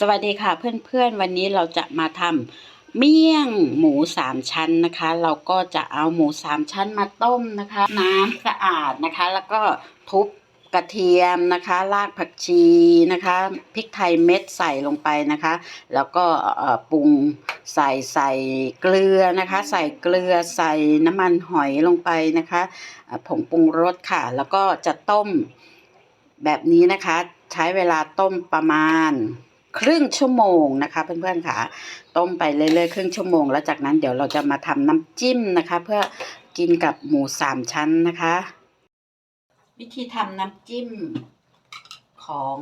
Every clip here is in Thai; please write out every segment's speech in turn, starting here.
สวัสดีค่ะเพื่อนๆ วันนี้เราจะมาทำเมี่ยงหมูสามชั้นนะคะ เราก็จะเอาหมูสามชั้นมาต้มนะคะ น้ำสะอาดนะคะ แล้วก็ทุบกระเทียมนะคะรากผักชีนะคะพริกไทยเม็ดใส่ลงไปนะคะ แล้วก็ปรุงใส่ใส่เกลือนะคะ ใส่เกลือใส่น้ำมันหอยลงไปนะคะผงปรุงรสค่ะ แล้วก็จะต้มแบบนี้นะคะ ใช้เวลาต้มประมาณ ครึ่งชั่วโมงนะคะเพื่อนๆค่ะ ต้มไปเรื่อยๆครึ่งชั่วโมง แล้วจากนั้นเดี๋ยวเราจะมาทำน้ำจิ้มนะคะ เพื่อกินกับหมูสามชั้นนะคะ วิธีทำน้ำจิ้มของ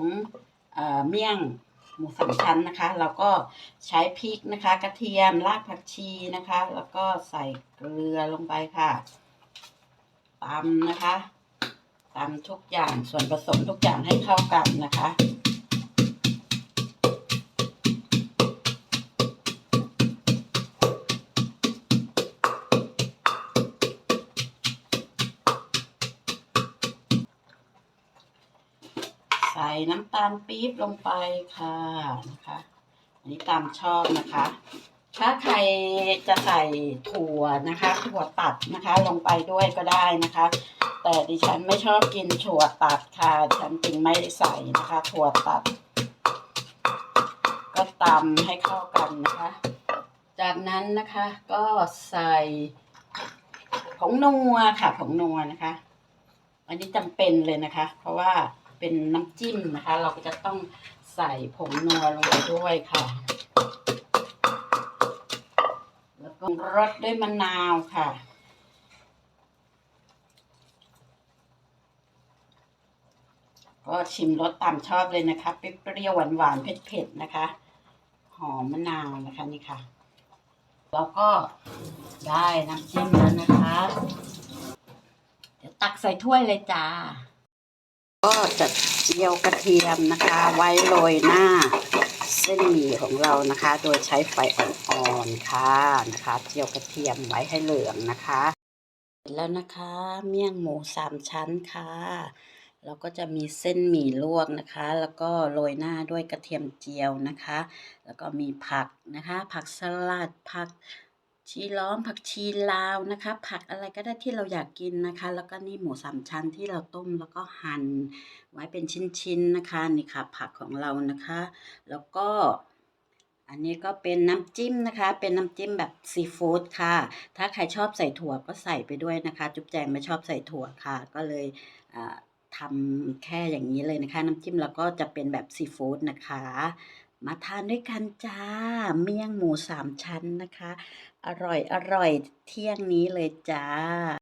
เออเมี่ยงหมูสามชั้นนะคะ เราก็ใช้พริกนะคะ กระเทียมรากผักชีนะคะ แล้วก็ใส่เกลือลงไปค่ะตำนะคะตำทุกอย่างส่วนผสมทุกอย่างให้เข้ากันนะคะ ใส่น้ำตาลปี๊บลงไปค่ะนะคะ อันนี้ตามชอบนะคะ ถ้าใครจะใส่ถั่วนะคะถั่วตัดนะคะลงไปด้วยก็ได้นะคะ แต่ดิฉันไม่ชอบกินถั่วตัดค่ะฉันจึงไม่ใส่นะคะ ถั่วตัด ก็ตำให้เข้ากันนะคะ จากนั้นนะคะก็ใส่ผงนัวค่ะผงนัวนะคะ อันนี้จำเป็นเลยนะคะ เพราะว่า เป็นน้ำจิ้มนะคะ เราก็จะต้องใส่ผงนัวลงไปด้วยค่ะ แล้วก็รสด้วยมะนาวค่ะก็ชิมรสตามชอบเลยนะคะเปรี้ยวๆหวานๆเผ็ดๆนะคะ หอมมะนาวนะคะนี่ค่ะ แล้วก็ได้น้ำจิ้มแล้วนะคะ เดี๋ยวตักใส่ถ้วยเลยจ้า ก็จะเจียวกระเทียมนะคะ ไว้โรยหน้าเส้นหมี่ของเรานะคะ โดยใช้ไฟอ่อนๆค่ะนะคะ เจียวกระเทียมไว้ให้เหลืองนะคะแล้วนะคะ เมี่ยงหมูสามชั้นค่ะแล้วก็จะมีเส้นหมี่ลวกนะคะ แล้วก็โรยหน้าด้วยกระเทียมเจียวนะคะ แล้วก็มีผักนะคะ ผักสลัดผัก ชีล้อมผักชีลาวนะคะ ผักอะไรก็ได้ที่เราอยากกินนะคะ แล้วก็นี่หมูสามชั้นที่เราต้มแล้วก็หั่นไว้เป็นชิ้นๆนะคะนี่ค่ะ ผักของเรานะคะ แล้วก็อันนี้ก็เป็นน้ำจิ้มนะคะ เป็นน้ำจิ้มแบบซีฟู้ดค่ะ ถ้าใครชอบใส่ถั่วก็ใส่ไปด้วยนะคะ จุ๊บแจงไม่ชอบใส่ถั่วค่ะ ก็เลยทำแค่อย่างนี้เลยนะคะ น้ำจิ้มแล้วก็จะเป็นแบบซีฟู้ดนะคะ มาทานด้วยกันจ้า เมี่ยงหมูสามชั้นนะคะ อร่อยอร่อยเที่ยงนี้เลยจ้า